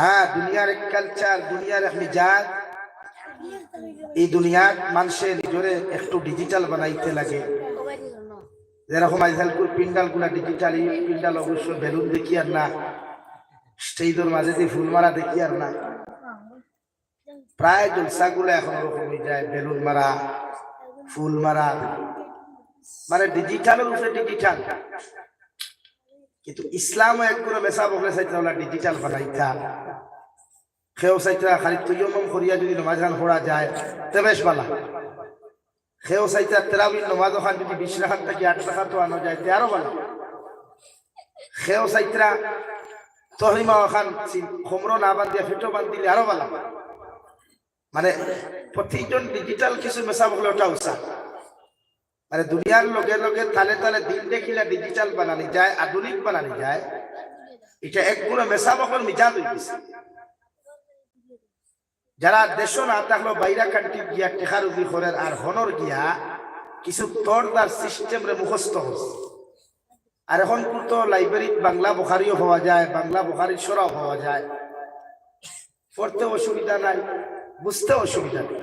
হ্যাঁ দুনিয়ার এক কালচার দুনিয়ার এক মিজাজ। এই দুনিয়ার মানুষের নিজরে একটু ডিজিটাল বানাইতে লাগে। যেরকম আজকালকুর পিন্ডালগুলা ডিজিটাল এই পিন্ডাল অবশ্য বেলুন দেখি আর না, স্টেজের মাঝে দিয়ে ফুল মারা দেখি আর না। প্রায় জলসাগুলো এখন ওরকম যায়, বেলুন মারা, ফুল মারা। মানে ডিজিটালের উপরে ডিজিটাল কিন্তু ইসলামও একগুলো মেসা বকলে চাইতে ওলা ডিজিটাল বানাইতা। সেও চাইতা খালি তুইও মম করিয়া যদি নমাজ খান যায়, তে বেশ বালা। সেও চাইতা তেরাবির নমাজ খান যদি বিশ রাখান থেকে, আট রাখা তো আনো যায়, তে আরও বালা। সেও চাইতা তহিমা খান খমরো না বান্ধিয়া, ফেটো বান্ধিলে আরও বালা। মানে প্রতিজন ডিজিটাল কিছু মেসা বকলে ওটা উৎসাহ মানে দুনিয়ার লগে লগে তালে তালে দিন দেখিলে ডিজিটাল বানানি যায়, আধুনিক বানানি যায়। এটা একগুলো মেসা বকল মিজাজ হয়ে গেছে। যারা দেশ না থাকল বাইরা কান্ট্রি গিয়া টেকা রুজি করেন আর হনর গিয়া কিছু তরদার সিস্টেম রে মুখস্থ হচ্ছে আর এখন তো লাইব্রেরিত বাংলা বোখারিও হওয়া যায়, বাংলা বোখারির সরাও হওয়া যায়। পড়তে অসুবিধা নাই বুঝতে অসুবিধা নেই।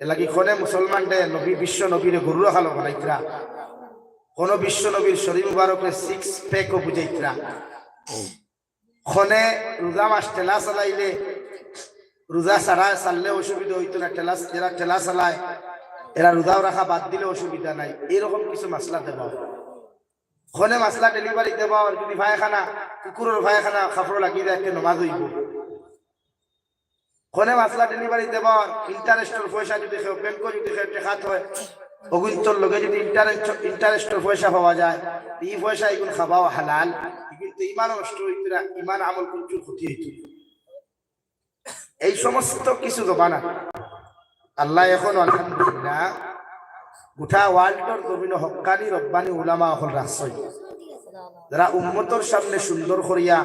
এলাকি খনে মুসলমান দে নবী, বিশ্ব নবীর গরু রাখালো বানাইতরা। কোন বিশ্ব নবীর শরীর মুবারকের সিক্স প্যাকও বুঝাইতরা। খনে রোজা মাস টেলা চালাইলে, রোজা ছাড়া চাললে অসুবিধা হইতো না টেলা যারা টেলা চালায়, এরা রোজাও রাখা বাদ দিলে অসুবিধা নাই। এরকম কিছু মাসলা দেবা খনে মাসলা ডেলিভারি দেবা আর যদি ভাইখানা, কুকুরের ভাইখানা কাপড় লাগিয়ে দেয়, একটা নমাজ হইব। খনে মাসলা ডেলিভারি দেবা ইন্টারেস্টের পয়সা যদি ব্যাংক যদি টেকাত হয় অগুন্তর লগে যদি ইন্টারেস্ট ইন্টারেস্টের পয়সা পাওয়া যায় এই পয়সা এগুলো খাওয়াও হালাল কিন্তু ইমান নষ্ট হইতো ইমান আমল কিন্তু ক্ষতি হইতো এই সমস্ত কিছু জমানা আল্লাহ এখন আলহামদুলিল্লাহ গোটা ওয়ার্ল্ডর জমিন হকানি রব্বানি উলামা হল রাখছই যারা উম্মতর সামনে সুন্দর করিয়া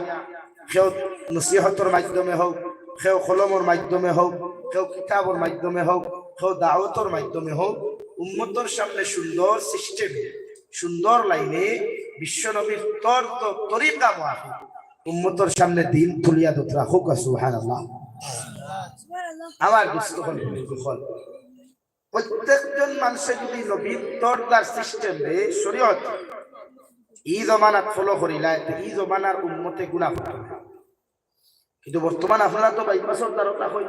কেউ নসিহতর মাধ্যমে হোক কেউ কলমর মাধ্যমে হোক কেউ কিতাবর মাধ্যমে হোক কেউ দাওয়াতর মাধ্যমে হোক, উম্মতর সামনে সুন্দর সিস্টেমে সুন্দর লাইনে বিশ্বনবীর তর তরিকা মাফি উম্মতর সামনে দিন তুলিয়া দোতরা হোক সুবহানাল্লাহ। আমার দুস্থ হল প্রত্যেকজন মানুষের যদি নবীর তরদার সিস্টেম রে শরীয়ত ই জমানাত ফলো করিলায় ই জমানার উন্মতে গুণা কিন্তু বর্তমান আপনারা তো বাইপাসর দ্বারতা হই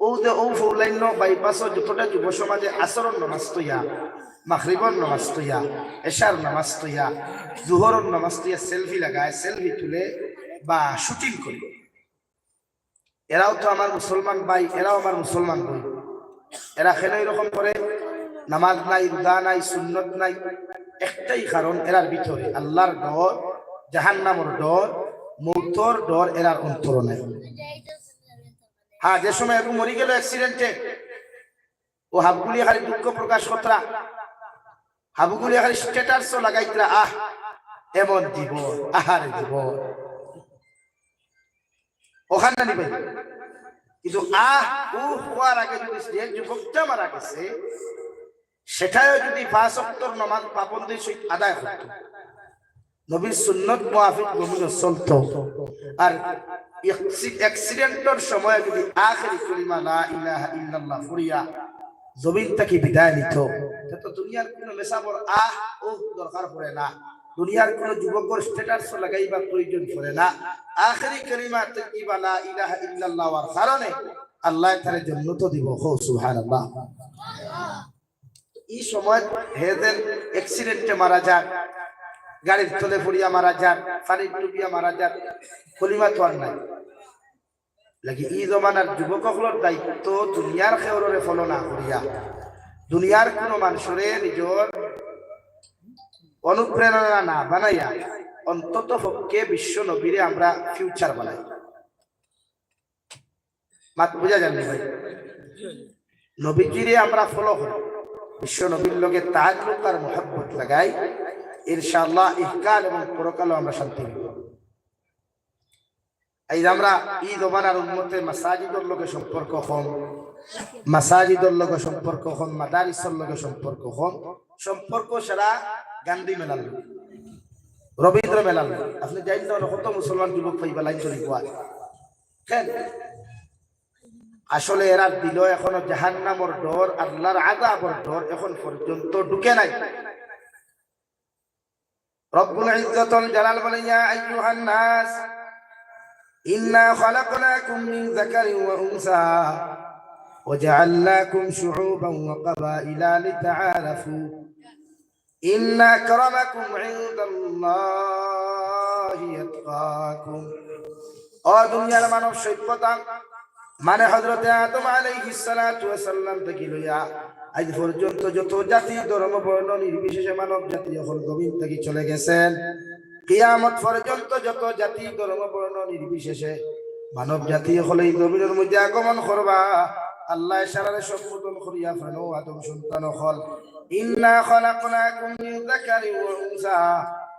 ও যে ও ফৌলাইন্য বাইপাসর যতটা যুব সমাজে আচরণ নমাজ তৈয়া মাখরিবর নমাজ তৈয়া এশার নমাজ তৈয়া জুহরর নমাজ তৈয়া সেলফি লাগায় সেলফি তুলে বা শুটিং করে এরাও তো আমার মুসলমান ভাই এরাও আমার মুসলমান ভাই এরা কেন এরকম করে নামাজ নাই রুদা নাই, সুন্নত নাই, একটাই কারণ এরার ভিতরে আল্লাহর ডর জাহান্নামর ডর মৌতর ডর এরার অন্তর নাই। হ্যাঁ যে সময় এখন মরি গেল অ্যাক্সিডেন্টে ও হাবগুলি খালি দুঃখ প্রকাশ কতরা হাবগুলি খালি স্ট্যাটাসও লাগাইতরা, আহ, এমন জীবন, আহার জীবন। ওখানে নিবে কিন্তু আহ উ হওয়ার আগে যদি যে যুবকটা মারা গেছে সেটাও যদি পাঁচ অক্টর নমাজ পাবন্দি সহিত আদায় করত নবীর সুন্নত মুআফিক নবীর চলত। আর সময় যদি লা ইলাহা ইল্লাল্লাহ জমিন থেকে বিদায় নিত তো দুনিয়ার কোনো মেসাবর আহ ও দরকার পড়ে না। দুনিয়ার কোন যুবকের স্ট্যাটাস লাগাইবা প্রয়োজন পড়ে না। আখেরি কলিমা তাকিবা লা ইলাহা ইল্লাল্লাহ ওয়ার কারণে আল্লাহ তারে জান্নাত দিব। হো সুবহানাল্লাহ। এই সময় হেদেন অ্যাক্সিডেন্টে মারা যান গাড়ির তলে পড়িয়া মারা যান, পানির ডুবিয়া মারা যান কলিমা তো আর নাই। লাগি ই জমানার যুবকসকলের দায়িত্ব দুনিয়ার খেওরে ফলো না করিয়া। দুনিয়ার কোনো মানুষরে নিজর অনুপ্রেরণা না বানাইয়া অন্তত পক্ষে বিশ্ব নবীরে আমরা ফিউচার বানাই। মাত বুঝা যাননি ভাই? নবীজিরে আমরা ফলো করি বিশ্ব নবীর লোকে তাল্লুক আর মোহাব্বত লাগাই। ইনশাআল্লাহ ইহকাল এবং পরকালও আমরা শান্তি পাব। এই আমরা ঈদ ওবানার উন্মতে মাসাজিদর লোকে সম্পর্ক হন, মাসাজিদর লোকে সম্পর্ক সম্পর্ক সম্পর্ক সারা গান্ধী মেলার রবীন্দ্র মেলার আপনি যাই না কত মুসলমান যুবক পাইবা লাইন চলি আসলে এরা দিল এখনও জাহান নামর ডর, আল্লাহর আজাবর ডর এখন পর্যন্ত ঢুকে নাই। রব্বুল ইজ্জতুল জালাল বলেন ইয়া আইয়ুহান নাস ইন্না খালাকনাকুম মিন যাকারিন ওয়া উনসা وجعلناكم شعوبا وقبائل لتعارفوا إن أكرمكم عند الله يتقاكم ও দুনিয়ার মানব সভ্যতা মানে হজরতে আদম আলাইহিস সালাতু ওয়াস সালাম থেকে লইয়া আজ পর্যন্ত যত জাতি, ধর্ম, বর্ণ, নির্বিশেষে মানব জাতি এখন জমিন থেকে চলে গেছেন। কিয়ামত পর্যন্ত যত জাতি, ধর্ম, বর্ণ, নির্বিশেষে মানব জাতি হলে এই জমিনের মধ্যে আগমন করবা। আল্লাহ সারারে সম্বোধন করিয়া ফানো আদম সন্তান হল ইন্না খলাকনাকুম মিন যাকারিন ওয়া উনসা।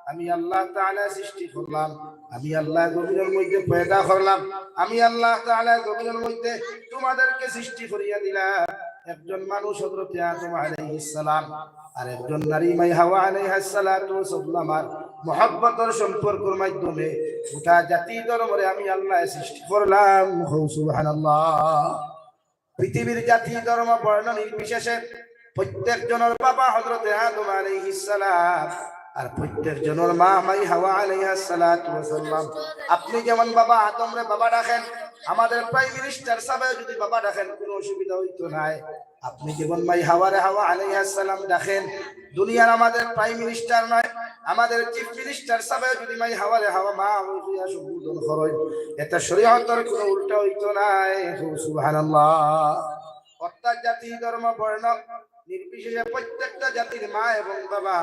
আমি আল্লাহ তাআলা সৃষ্টি করলাম, আমি আল্লাহ জমিনের মধ্যে পয়দা করলাম, আমি আল্লাহ তাআলা জমিনের মধ্যে তোমাদেরকে সৃষ্টি করিয়া দিলাম। একজন মানুষ হযরত আদম আলাইহিস সালাম আর একজন নারী মাই হাওয়া আলাইহিস সালাতু ওয়াসাল্লাম আর মহব্বতের সম্পর্কের মাধ্যমে গোটা জাতি ধর্মরে আমি আল্লাহ সৃষ্টি করলাম। সুবহানাল্লাহ। পৃথিবীর জাতি ধর্ম বর্ণ নির্বিশেষে প্রত্যেক জনের বাবা হযরত আদম আলাইহিস সালাম আর প্রত্যেক জনের মা মাই হাওয়া আলাইহিস সালাতু ওয়াসাল্লাম আপনি যেমন বাবা আদম রে বাবা ডাকেন আমাদের প্রাইম মিনিস্টার সাহেব যদি বাবা ডাকেন কোনো অসুবিধা হইতো নাই। আপনি যেমন মাই হাওয়ারে হাওয়া আলাইহিস সালাম ডাকেন দুনিয়ার আমাদের প্রাইম মিনিস্টার নয়, আমাদের চিফ মিনিস্টার সাহেব যদি মাই হাওয়ারে হাওয়া, মা হইয়া সম্বোধন করেন এটা শরীয়তের কোনো উল্টা হইতো নাই। সুবহানাল্লাহ। অর্থাৎ জাতি, ধর্ম, বর্ণ, নির্বিশেষে প্রত্যেকটা জাতির মা এবং বাবা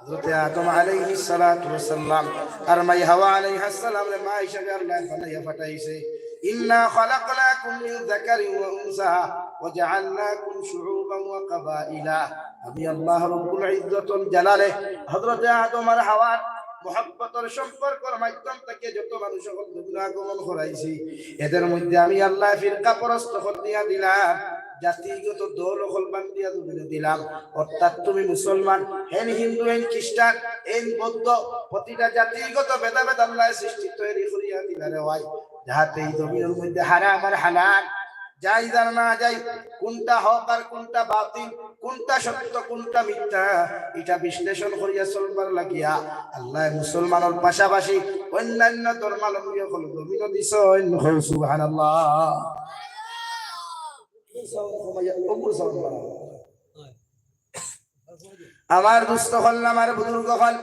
হযরতে আদম আলাইহিস সালাতু ওয়াসাল্লাম আর মাই হাওয়া আলাইহিস সালাম রে মা আল্লাহ বানাইয়া পাঠাইছে। ইন্না খালাকনাকুম মিন যাকারিন ওয়া উনসা ওয়া জাআলনাকুম শুউবান ওয়া কাবাইলা। আমি আল্লাহ রাব্বুল ইজ্জতুল জালালে হযরতে আদম আর হাওয়ার মহব্বতের সম্পর্কের মাধ্যম থেকে যত মানুষ সকল দুনিয়া আগমন করাইছি। এদের মধ্যে আমি আল্লাহ ফিরকা পরস্ত দিয়া দিলাম। জাতিগত দল হল বান্দিয়া তুমি দিলাম। অর্থাৎ তুমি মুসলমান, হেন হিন্দু, হেন খ্রিস্টান হেন বৌদ্ধ, প্রতিটা জাতিগত ভেদাভেদ আল্লাহ সৃষ্টি তৈরি করিয়া দিলারে হয়। যাহাতে এই জমিনের মধ্যে হারাম আর হালাল, যাই জান না যাই, কোনটা হক আর কোনটা বাতিল, কোনটা সত্য, কোনটা মিথ্যা, এটা বিশ্লেষণ করিয়া চলবার লাগিয়া আল্লাহ মুসলমানের পাশাপাশি অন্যান্য ধর্মাবলম্বী হল জমিন দিছ সুবহানাল্লাহ। আমার দুষ্ট হল আমার বুজুর্গ হল।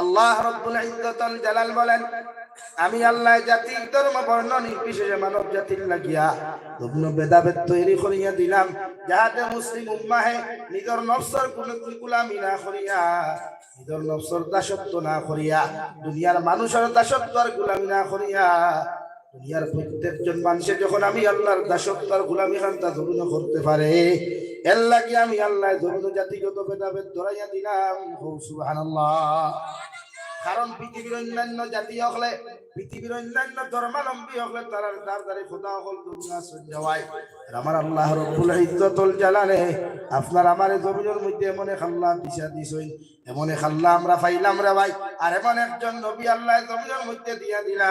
আল্লাহ রব্বুল ইজ্জতুল জালাল বলেন, আমি আল্লাহ জাতি ধর্ম বর্ণ নির্বিশেষে মানব জাতির লাগিয়া বিভিন্ন ভেদাভেদ তৈরি করিয়া দিলাম, যাহাতে মুসলিম উম্মাহে নিজের নফসর কোনো গুলামি না করিয়া নিজের নফসর দাসত্ব না করিয়া, দুনিয়ার মানুষের দাসত্ব আর গুলামি না করিয়া দুনিয়ার প্রত্যেকজন মানুষের যখন আমি আল্লাহর দাসত্ব আর গুলামি খান্তা ধরুন করতে পারে, এর কি আমি আল্লাহ ধরুন জাতিগত ভেদাভেদ ধরাইয়া দিলাম। কারণ পৃথিবীর অন্যান্য জাতি হলে, পৃথিবীর অন্যান্য ধর্মালম্বী হলে তারা তার দ্বারে খোদা হল আর আমার আল্লাহ রব্বুল ইজ্জতুল জালালে, আপনার আমার জমিনের মধ্যে এমন খাল্লা দিশা দিছই এমন খাল্লা আমরা পাইলাম রে ভাই। আর এমন একজন নবী আল্লাহ জমিনের মধ্যে দিয়া দিলা।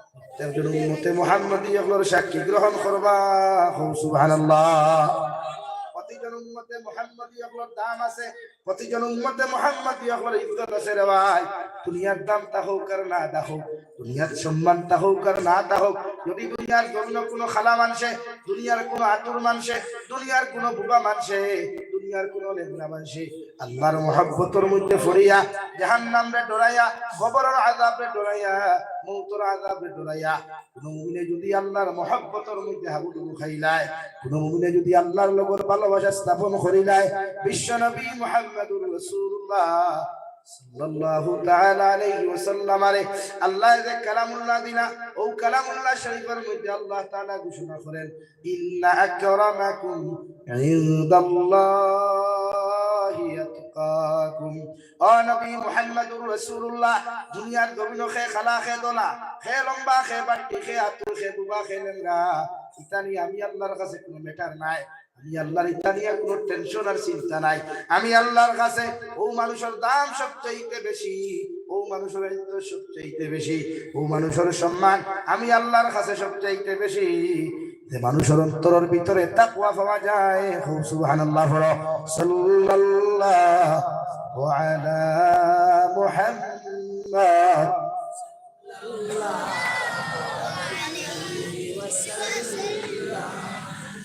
একজন উম্মতে মুহাম্মদি অকলর সাক্ষী গ্রহণ করবা। সুবহানাল্লাহ। দাম আছে। আছে দুনিয়ার দাম না না কোনো খালা কোনো আতুর মানছে, দুনিয়ার কোনো বুবা মানছে দুনিয়ার কোন লেবনা মানছে আল্লাহর মহব্বতর মধ্যে ফরিয়া জাহান্নাম রে ডরাইয়া আযাব রে ডরাইয়া আযাব রে ডরাইয়া, কোন মুমিনে যদি আল্লাহর মহব্বতর মধ্যে খাইলায়, কোন মুমিনে যদি আল্লাহর লগর ভালোবাসা স্থাপন করিলায় বিশ্ব নবী মুহাম্মদুর রাসূলুল্লাহ। দুনিয়ার খে খালা, খে দোলা, খে লম্বা, খে বাটি খে আতু খে বুবা খে আমি আল্লাহর কাছে কোনো ম্যাটার নাই। আমি আল্লাহর ইতানিয়া কোনো টেনশন আর চিন্তা নাই। আমি আল্লাহর কাছে ও মানুষের দাম সবচাইতে বেশি, ও মানুষের সবচাইতে বেশি, ও মানুষের সম্মান আমি আল্লাহর কাছে সবচাইতে বেশি। যে মানুষের অন্তরের ভিতরে তাকওয়া পাওয়া যায় খুব সুবহানাল্লাহ বলো সাল্লাল্লাহু আলা মুহাম্মদ।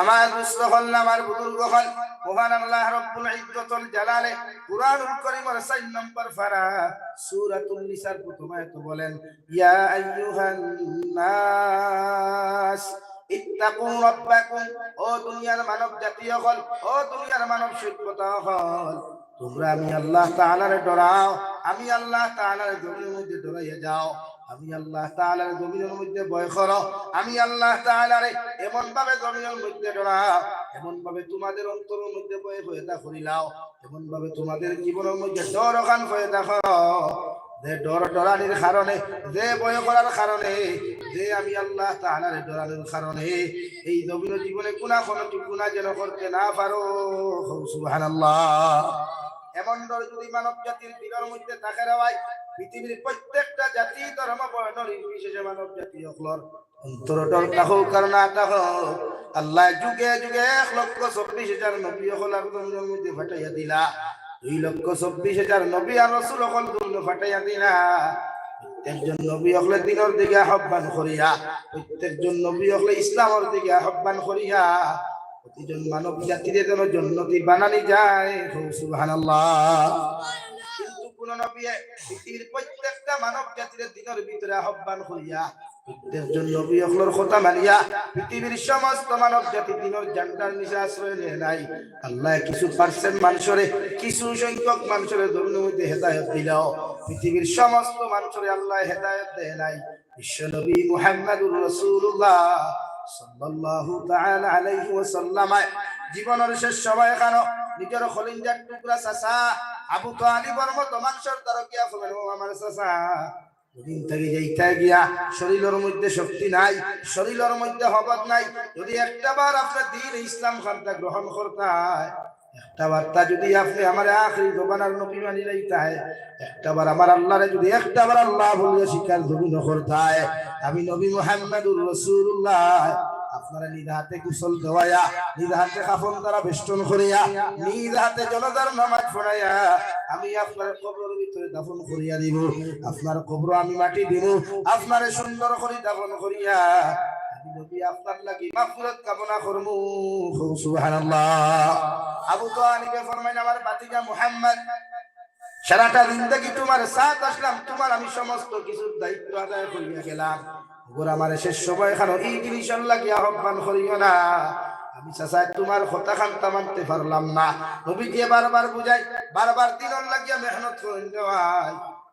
আমার দুস্থ হল আমার বুজুর্গ হল মহান আল্লাহ রব্বুল ইজ্জতুল জালালে কুরআনুল কারীমের 4 নম্বর সূরাতুন নিসার প্রথম আয়াত বলেন, ইয়া আইয়ুহান নাস রাব্বাকুম, ও দুনিয়ার মানব জাতীয় হল, ও দুনিয়ার মানব সভ্যতা হল, তোমরা আমি আল্লাহ তাআলারে ডরাও, আমি আল্লাহ তাআলার জমিনের মধ্যে ডরাইয়া যাও। আমি আল্লাহ তাআলার জমিনের মধ্যে ভয় করো। আমি আল্লাহ তাআলারে এমন ভাবে জমিনের মধ্যে ডরাও এমন ভাবে তোমাদের অন্তরের মধ্যে ভয় হয়ে করিলাও এমন ভাবে তোমাদের জীবনের মধ্যে ডর ওখান হয়ে দেখো যে ডর ডরানির কারণে, যে ভয় করার কারণে, যে আমি আল্লাহ তাআলারে ডরানোর কারণে এই জমিনের জীবনে গুনাহ কোনো গুনাহ যেন করতে না পারো। সুবহানাল্লাহ। এমন ডর যদি মানব জাতির দিনের মধ্যে থাকে ভাই, পৃথিবীর প্রত্যেকটা জাতি ধর্ম বর্ণ নির্বিশেষে মানব জাতি অকলর অন্তর ডর থাকুক আর না থাকুক আল্লাহ যুগে যুগে এক লক্ষ চব্বিশ হাজার নবী অকল আর জমিনের মধ্যে ফাটাইয়া দিলা। দুই লক্ষ চব্বিশ হাজার নবী আর রসুল অকল জমিন ফাটাইয়া দিলা। প্রত্যেকজন নবী হলে দিনের দিকে আহ্বান করিয়া, প্রত্যেকজন নবী হলে ইসলামের দিকে আহ্বান করিয়া প্রতিজন মানব জাতির যেন জন্নতি বানানি যায়। সুবহানাল্লাহ। পৃথিবীর সমস্ত আল্লাহ কিছু কিছু সংখ্যক হেদায়ত আল্লাহ দেয় নাই। বিশ্ব নবী মুহাম্মদুর জীবনের শেষ সময় নিজের খলিঞ্জার টুকরা চাচা আবু তালিবর মতো মানুষের দ্বারা গিয়া ফেলেন আমার দুদিন থেকে যাইতে গিয়া শরীরের মধ্যে শক্তি নাই, শরীরের মধ্যে হবত নাই, যদি একটা বার আপনার দিন ইসলাম খানটা গ্রহণ করতায় যদি মানি যদি আমি আপনারা নিজ হাতে কুশল দেওয়াইয়া নিজ হাতে কাফন দ্বারা বেষ্টন করিয়া, নিজ হাতে জনতার নামাজ পড়াইয়া, আমি আপনার কবরের ভিতরে দাফন করিয়া দিব। আপনার কবর আমি মাটি দিব, আপনারে সুন্দর করে দাফন করিয়া নবী আপনার লাগি মাগফিরাত কামনা করমু। সুবহানাল্লাহ। আবু তালিবে ফরমাইন আমার বাতিজা মুহাম্মদ সারাটা জিন্দগি তোমার সাথ আসলাম তোমার আমি সমস্ত কিছুর দায়িত্ব আদায় করিয়া গেলাম। ওর আমার শেষ সময় খানো এই জিনিস লাগিয়া আহ্বান করিও না। আমি চাচাই তোমার কথা খান্তা মানতে পারলাম না। নবীকে বারবার বুঝাই বারবার দিনের লাগিয়া মেহনত দেওয়াই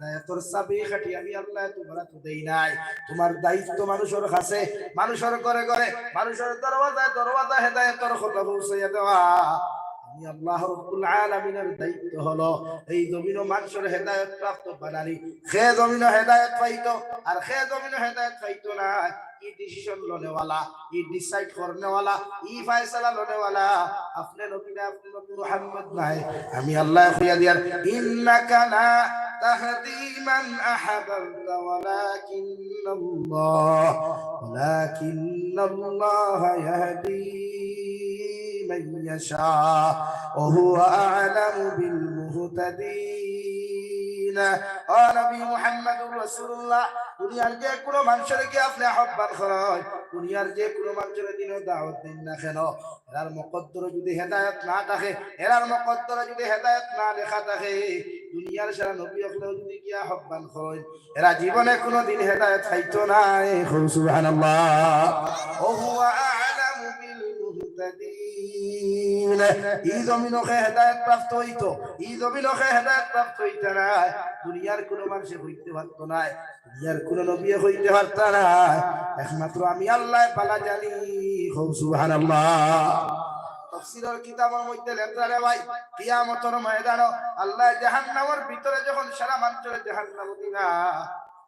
হেদায়তর চাবি খাটি আমি আল্লাহ তোমরা তো দেই নাই। তোমার দায়িত্ব মানুষের কাছে, মানুষের মানুষের দরওয়াজায় দরওয়াজা কথা পৌঁছাইয়া দেওয়া। এই না। ই ই ই আপনি নাই। আমি আল্লাহ তাহদি মান আহাবাবতা ওয়ালাকিন আল্লাহ ওয়ালাকিন আল্লাহ ইয়াহদি من يشاء وهو أعلم بالمهتدين آه نبي محمد رسول الله দুনিয়ার যে কোনো মানুষের কি আপনি আহ্বান করেন দুনিয়ার যে কোনো মানুষের দিন দাওয়াত দিন না কেন? এরার মকদ্দর যদি হেদায়ত না থাকে, এরার মকদ্দর যদি হেদায়ত না লেখা থাকে, দুনিয়ার সারা নবী হলেও যদি কি আহ্বান হয় এরা জীবনে কোনো দিন হেদায়ত নাই না। সুবহানাল্লাহ। ও হুয়া আ'লামু বিল মুহতাদিন। এই জমিনকে হেদায়ত প্রাপ্ত হইতো। এই হেদায়ত প্রাপ্ত না দুনিয়ার কোনো মানুষে হইতে পারতো না দুনিয়ার কোনো হইতে পারত না একমাত্র আমি আল্লাহ পালা জানি। তাফসীরের কিতাবের মধ্যে ভাই ময়দানে আল্লাহ জাহান্নামের ভিতরে যখন সারা মানুষের জাহান্নাম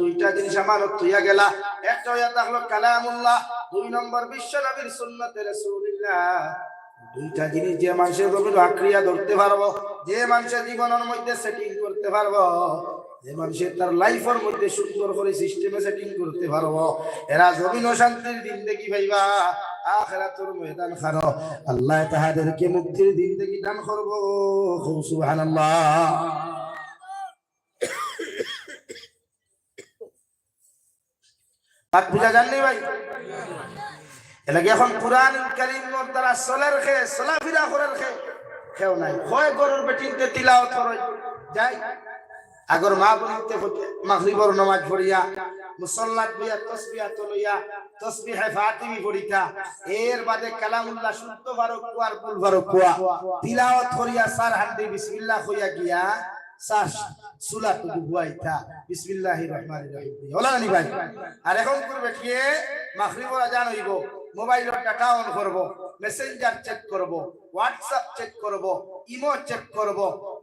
দুইটা জিনিস হইয়া গেলা। কালামুল্লাহ, দুই নম্বর বিশ্ব নবীর দুইটা জিনিস যে মানুষের আক্রিয়া ধরতে পারব, যে মানুষের মধ্যে সেটিং করতে পারব, যে মানুষের তার লাইফের মধ্যে সুন্দর করে সিস্টেমে সেটিং করতে পারব, এরা জমিন শান্তির দিন দেখি ভাইবা, আখেরাতুর ময়দান খানো। আল্লাহ তাহাদেরকে মুক্তির দিন দেখি দান করব। সুবহানাল্লাহ। বাত বুঝা জাননি ভাই? এলাকি এখন কোরআন কারীম দ্বারা চলার খে চলাফেরা করার খে খেও নাই। হয় গরুর বেটিনতে তিলাওয়াত করে যাই। আগর মা বলিতে মাগরিবর নামাজ পড়িয়া, মুসল্লাত বিয়া তসবিয়া তলইয়া তসবিহে ফাতিমি পড়িতা, এর বাদে কালামুল্লাহ শুদ্ধ বারো কুয়ার কুল বারো কুয়া তিলাওয়াত করিয়া সার হান্ডি বিসমিল্লাহ কইয়া গিয়া সাস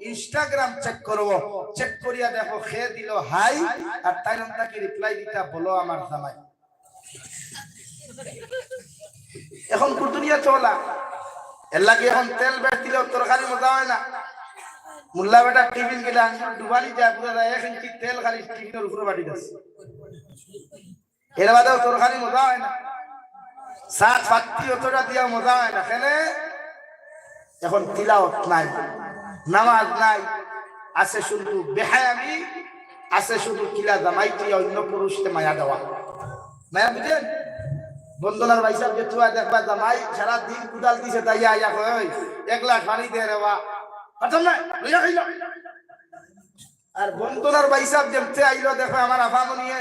ইনস্টাগ্রাম চেক করব। চেক করিয়া দেখো খে দিল হাই। আর তাই তাকে রিপ্লাই দিতা, বলো আমার জামাই। এখন কুটুনিয়া চলা। এর লাগে এখন তেল দিলেও তরকারি মজা হয় না। মুল্লা বেটা টিফিন গেলে আনসার ডুবানি যায় পুরো এক ইঞ্চি তেল খালি টিফিনের উপরে বাটি যাচ্ছে এর বাদেও তরকারি মজা হয় না। সাত পাত্তি অতটা দিয়া মজা হয় না। কেন? এখন তিলাওত নাই, নামাজ নাই, আছে শুধু বেহায়ামি, আছে শুধু কিলা জামাই জামাইটি অন্য পুরুষকে মায়া দেওয়া। মায়া বুঝেন? বন্দনার ভাই সাহেব যে তুয়া দেখবা জামাই সারা দিন কুদাল দিছে তাই আয়া কই এক লাখ পানি দে রে আর বন্দনার ভাই সাহেব যেমতে আইলো, দেখো আমার আফামনিয়ে।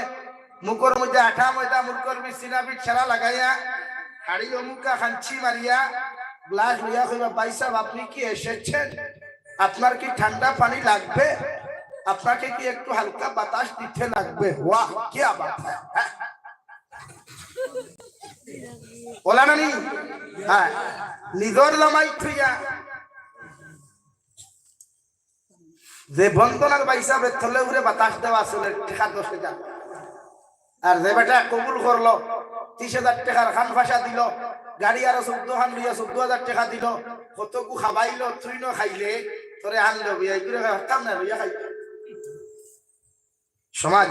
মুখর মধ্যে আঠা ময়দা, মুখর বি সিনাবি ছেড়া লাগাইয়া হাড়ি অমুকা খাঞ্চি মারিয়া, গ্লাস লইয়া কইবা ভাই সাহেব আপনি কি এসেছেন? আপনার কি ঠান্ডা পানি লাগবে? আপনাকে কি একটু হালকা বাতাস দিতে লাগবে? ওয়াহ কি বাত হ্যাঁ। বলা নানি? হ্যাঁ। নিজর লমাই থুইয়া যে বন্ধনার হিসাবে থলে উড়ে বাতাস দেওয়া আসলে ঠেকা দশ হাজার আর যে বেটা কবুল করল ত্রিশ হাজার টাকার খান ফাঁসা দিল, গাড়ি আরও চোদ্দ খান লইয়া চোদ্দ হাজার টাকা দিল, কতকু খাবাইলো তুই খাইলে তোরে আনলো বিয়া হতাম না খাই। সমাজ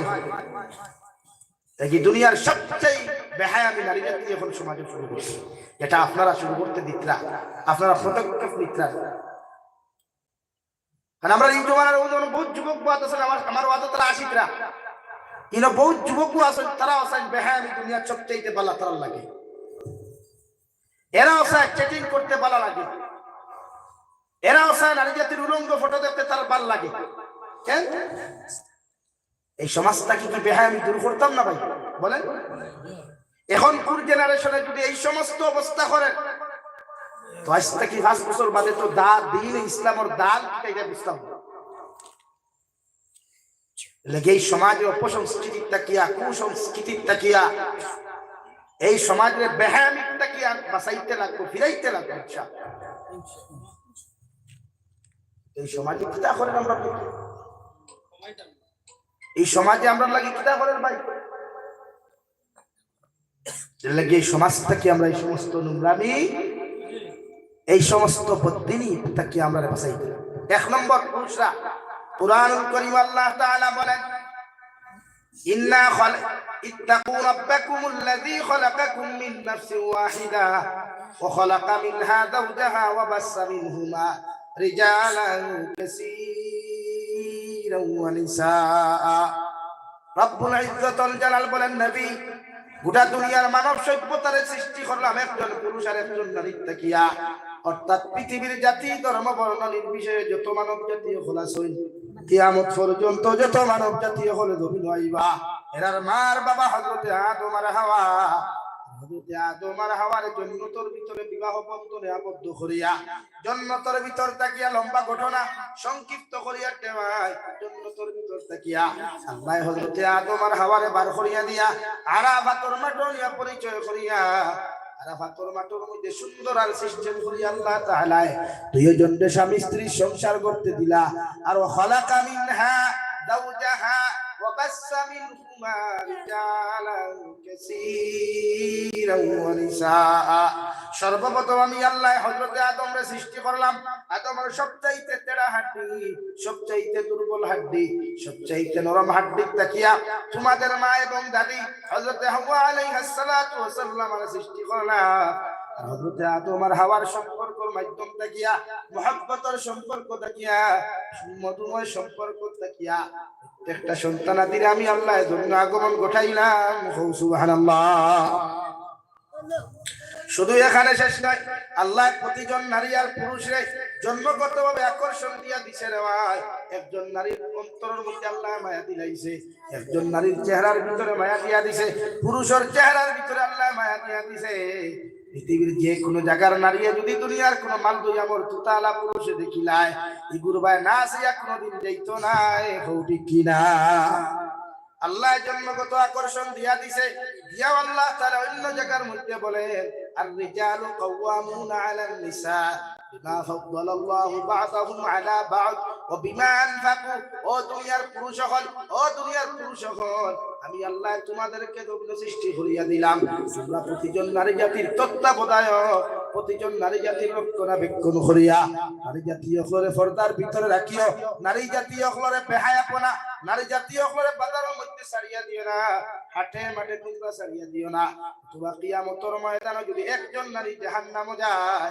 দেখি দুনিয়ার সবচেয়ে বেহায়ামি নারী জাতি এখন সমাজে শুরু করছে এটা আপনারা শুরু করতে দিতরা, আপনারা পদক্ষেপ নিতরা কারণ আমরা এই জমানার বহুত আমার আমার বহুত যুবক তারা লাগে। এরা করতে লাগে। এরা নারী জাতির ফটো দেখতে তার ভালো লাগে। এই সমাজটাকে কি বেহায় আমি দূর করতাম না ভাই? বলেন। এখন কোন জেনারেশনে যদি এই সমস্ত অবস্থা করেন থেকে পাঁচ বছর বাদে তো দা দিন দাল এটা বুঝতাম। এই সমাজের অপসংস্কৃতির তাকিয়া কুসংস্কৃতির তাকিয়া এই সমাজের তাকিয়া লাগবো, ফিরাইতে লাগবো ইচ্ছা এই সমাজে কিতা করেন আমরা এই সমাজে আমরা লাগি কিতা করেন ভাই? লাগে এই সমাজটাকে আমরা এই সমস্ত নোংরামি এই সমস্ত বদিনী তাকে আমরা বাঁচাই এক নম্বর পুরুষরা কোরআন করিম আল্লাহ তাআলা বলেন, ইন্না খাল, ইত্তাকু রাব্বাকুম আল্লাযী খালাকাকুম মিন নাফসিন ওয়াহিদা ওয়া খালাকা মিনহা যাওজাহা ওয়া বাসসা মিনহুমা রিজালান ওয়া নিসাআ। রব্বুল জালাল বলেন, নবী, গোটা দুনিয়ার মানব সভ্যতার সৃষ্টি করলাম একজন পুরুষ আর একজন নারী তাকিয়া। অর্থাৎ পৃথিবীর জাতি, ধর্ম, বর্ণ, নির্বিশেষে যত মানব জাতীয় খোলাস হইল কিয়ামত পর্যন্ত যত মানব জাতীয় হলে ধরি নইবা এরার মার বাবা হজরতে আদম আর হাওয়া। বিবাহ আবদ্ধ লম্বা সংক্ষিপ্ত পরিচয় করিয়া আরাফাতর মাটর মধ্যে সুন্দর আর সিস্টেম করি আল্লাহ তাআলা দুইজন স্বামী স্ত্রী সংসার করতে দিলা আর খালাকা মিনহা যাওজাহা وبث منهما رجالا كثيرا ونساء সর্বপ্রথম আমি আল্লাহ হযরত আদমরে সৃষ্টি করলাম। আদমের সবচাইতে তেড়া হাড্ডি, সবচাইতে দুর্বল হাড্ডি, সবচাইতে নরম হাড্ডি তাকিয়া তোমাদের মা এবং দাদি হযরত হাওয়া আলাইহিস সালাতু ওয়াস সালাম সৃষ্টি করলাম হযরতে আদম হাওয়ার সম্পর্কর মাধ্যম তাকিয়া, মহব্বতের সম্পর্ক তাকিয়া, মধুময় সম্পর্ক তাকিয়া একটা সন্তানাদির আমি আল্লাহ ধন্য আগমন ঘটাইলাম। সুবহানাল্লাহ। শুধু এখানে শেষ নয় আল্লাহ প্রতিজন নারী আর পুরুষে জন্মগত ভাবে আকর্ষণ দিয়া দিছে রে ভাই। একজন নারীর অন্তরের মধ্যে আল্লাহ মায়া দিলাইছে। একজন নারীর চেহারার ভিতরে মায়া দিয়া দিছে। পুরুষের চেহারার ভিতরে আল্লাহ মায়া দিয়া দিছে। পৃথিবীর যে কোনো জায়গার নারী যদি দুনিয়ার কোনো মাল দুই আমার তুতালা পুরুষে দেখিলায়, ইগুর ভাই না আসিয়া কোনোদিন যাইতো না হৌটি কিনা? আল্লাহ জন্মগত আকর্ষণ দিয়া দিছে। দিয়া আল্লাহ তারা অন্য জায়গার মধ্যে বলে আর রিজালু কাওয়ামুনা আলান নিসা, বিমা ফাদ্দালাল্লাহু বা'দাহুম আলা বা'দ, ও বিমা আনফাকু, ও দুনিয়ার পুরুষ হল, ও দুনিয়ার পুরুষ হল। আমি আল্লাহ তোমাদেরকে দগ্ন সৃষ্টি করিয়া দিলাম। তোমরা প্রতিজন নারী জাতির তত্ত্বাবধায়ক, প্রতিজন নারী জাতির রক্ষণাবেক্ষণ করিয়া, নারী জাতীয় হলরে পর্দার ভিতরে রাখিও, নারী জাতীয় হলরে বেহায়াপনা নারী জাতীয় মধ্যে ছাড়িয়া দিও না, হাটে মাঠে তোমরা ছাড়িয়া দিও না। তোমার কিয়ামতর ময়দানে যদি একজন নারী জাহান্নামে যায়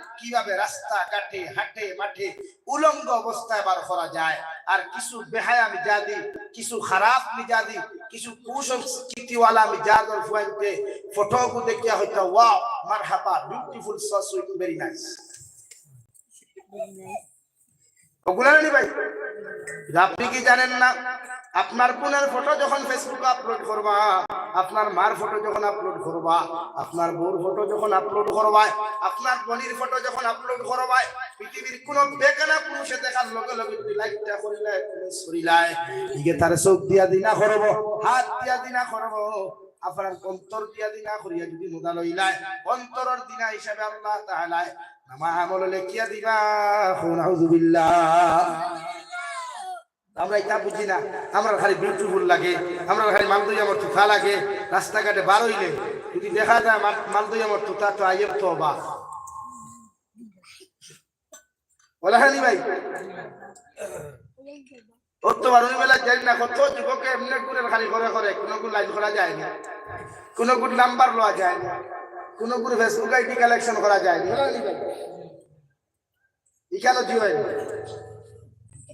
কীভাবে রাস্তা ঘাটে হাটে, মাঠে উলঙ্গ অবস্থায় বার করা যায়? আর কিছু বেহায়া মিজাদি কিছু খারাপ মিজাদি কিছু কুসংস্কৃতিওয়ালা মিজাদর ফুয়াইতে ফটো দেখিয়া হয়তো, ওয়াও, মারহাবা beautiful so sweet very nice ওগুলা ভাই, আপনি কি জানেন না? আপনার বোনের ফটো যখন ফেসবুকে আপলোড করবা, আপনার মার ফটো যখন আপলোড করবা, আপনার বউর ফটো যখন আপলোড করবা, আপনার বোনের ফটো যখন আপলোড করবা, পৃথিবীর কোন বেকানা পুরুষে দেখার লগে লগে তুমি লাইকটা করিলাই তুমি সরিলাই। ইগে তার চোখ দিয়া দিনা করব, হাত দিয়া দিনা করব আপনার অন্তর দিয়া দিনা করিয়া যদি মুদা লইলাই, অন্তরের দিনা হিসাবে আল্লাহ তাআলা নামা আমল লেখিয়া দিবা নাউযুবিল্লাহ আমরা এটা বুঝি না। আমরা খালি বিউটিফুল লাগে, আমরা খালি মালদুই আমার তুথা লাগে, রাস্তাঘাটে বার হইলে যদি দেখা যায় মালদুই আমার তুথা তো আইয়ের তো বা ভাই। তো জানি না, কত এমনি করে খালি করে কোনো লাইন করা যায় না। কোনো নাম্বার যায় না। কোনো কালেকশন করা কি হয়?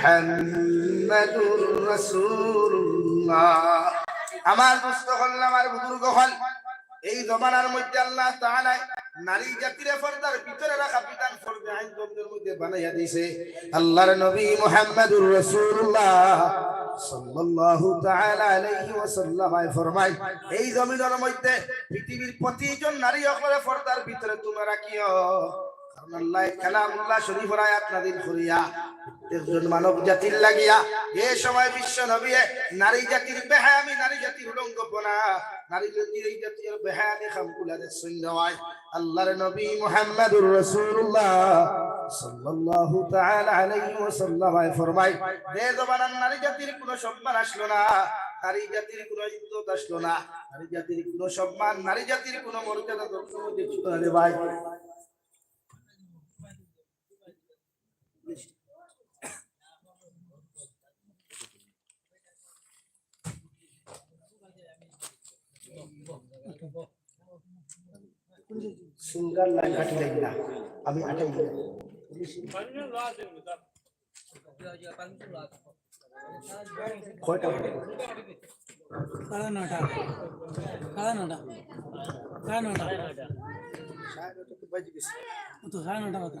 মুহাম্মাদুর রাসূলুল্লাহ। আমার দোস্ত হল আমার বুজুর্গ হল এই জমানার মধ্যে আল্লাহ তাআলা নারী জাতিরে ফর্দার ভিতরে রাখা বিধান ফর্দে আইন বন্ধের মধ্যে বানাইয়া দিয়েছে। আল্লাহর নবী মুহাম্মাদুর রাসূলুল্লাহ সাল্লাল্লাহু তাআলা আলাইহি ওয়াসাল্লাম ফরমায়, এই জমিনের মধ্যে পৃথিবীর প্রতিজন নারী অকলে ফর্দার ভিতরে তোমরা রাখিও। কালামুল্লাহ শরীফের আয়াত নাযিল করিয়া একজন মানব জাতির লাগিয়া এ সময় বিশ্ব নবী নারী জাতির বেহায়ামি, নারী জাতির উলঙ্গপনা, নারী জাতির এই জাতির বেহায়ামি খামকুলাদের শূন্য হয় আল্লাহর নবী মুহাম্মদুর রাসূলুল্লাহ সাল্লাল্লাহু তাআলা আলাইহি ওয়াসাল্লাম ফরমায় যে জবানার নারী জাতির কোনো সম্মান আসলো না, নারী জাতির কোনো ইজ্জত আসলো না, নারী জাতির কোনো সম্মান, নারী জাতির কোনো মর্যাদা দর্শন দেখছ না রে ভাই সিঙ্গার লাইন কাটি লাগি না আমি আটাই কয়টা সাড়ে নটা সাড়ে নটা সাড়ে নটা ও তো সাড়ে নটা কথা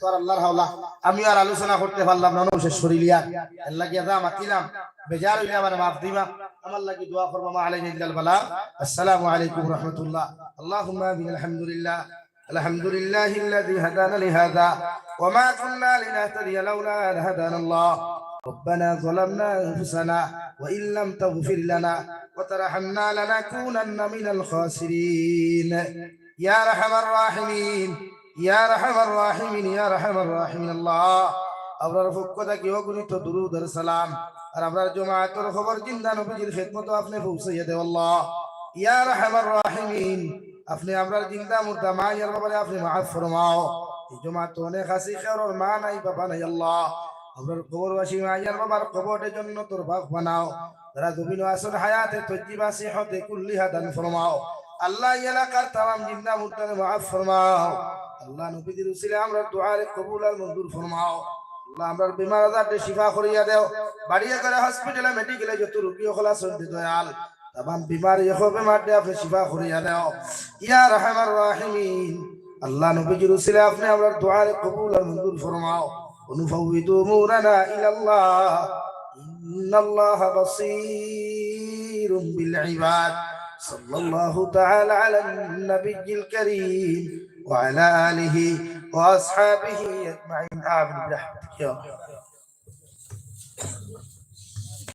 তোর আল্লাহর হাওলা আমি আর আলোচনা করতে পারলাম না শেষ শরীলিয়া আল্লাহ গিয়া দা মাতিলাম বেজার হইলে আমার মাফ দিবা আমার লাগি দোয়া করবো মা আলাইহি ইল্লাল বালা আসসালামু আলাইকুম রাহমাতুল্লাহ আল্লাহুম্মা আমিন আলহামদুলিল্লাহ الحمد لله الذي هدانا لهذا وما كنا لنهتدي لولا ان هدانا الله ربنا ظلمنا انفسنا وان لم تغفر لنا وترحمنا لنكونن من الخاسرين يا ارحم الراحمين ইয়া রাহমান রাহিমিন, ইয়া রাহমান রাহিমিন, আল্লাহ। আপনার পক্ষ থাকি অগণিত দুরুদ সালাম। আর আপনার জমায়েতের খবর জিন্দা নবীজির খেদমত আপনি পৌঁছাইয়া দেব আল্লাহ। ইয়া রাহমান রাহিমিন, আপনি আপনার জিন্দা মুর্দা মা ইয়ার ব্যাপারে আপনি মাফ ফরমাও। এই জমাত অনেক আছে মা নাই, বাবা নাই, আল্লাহ। আপনার কবরবাসী মা ইয়ার বাবার কবরের জন্য তোর ভাগ বানাও। যারা দুবিন আসন হায়াতে তজিবা সিহতে কুল্লিহা দান ফরমাও। আল্লাহ এলাকার তামাম জিন্দা মুর্দানে মাফ ফরমাও। আল্লাহ নবীজির উসিলে আমরা দুআরে কবুল আর মঞ্জুর ফরমাও আল্লাহ আমরার বিমার আজারকে শিফা করিয়া দেও বাড়িয়া করে হসপিটালে মেডিকেলে যত রোগী হলা সন্ধি দয়াল তাম বিমার ইহো বিমার দে আপনি শিফা করিয়া দেও ইয়া রহমান রাহিমিন আল্লাহ নবীজির উসিলে আপনি আমরার দুআরে কবুল আর মঞ্জুর ফরমাও ونفوض امورنا الى الله ان الله بصير بصير بالعباد صلى الله تعالى على النبي الكريم وعلى آله وأصحابه أجمعين. آمين. برحمتك يا رب.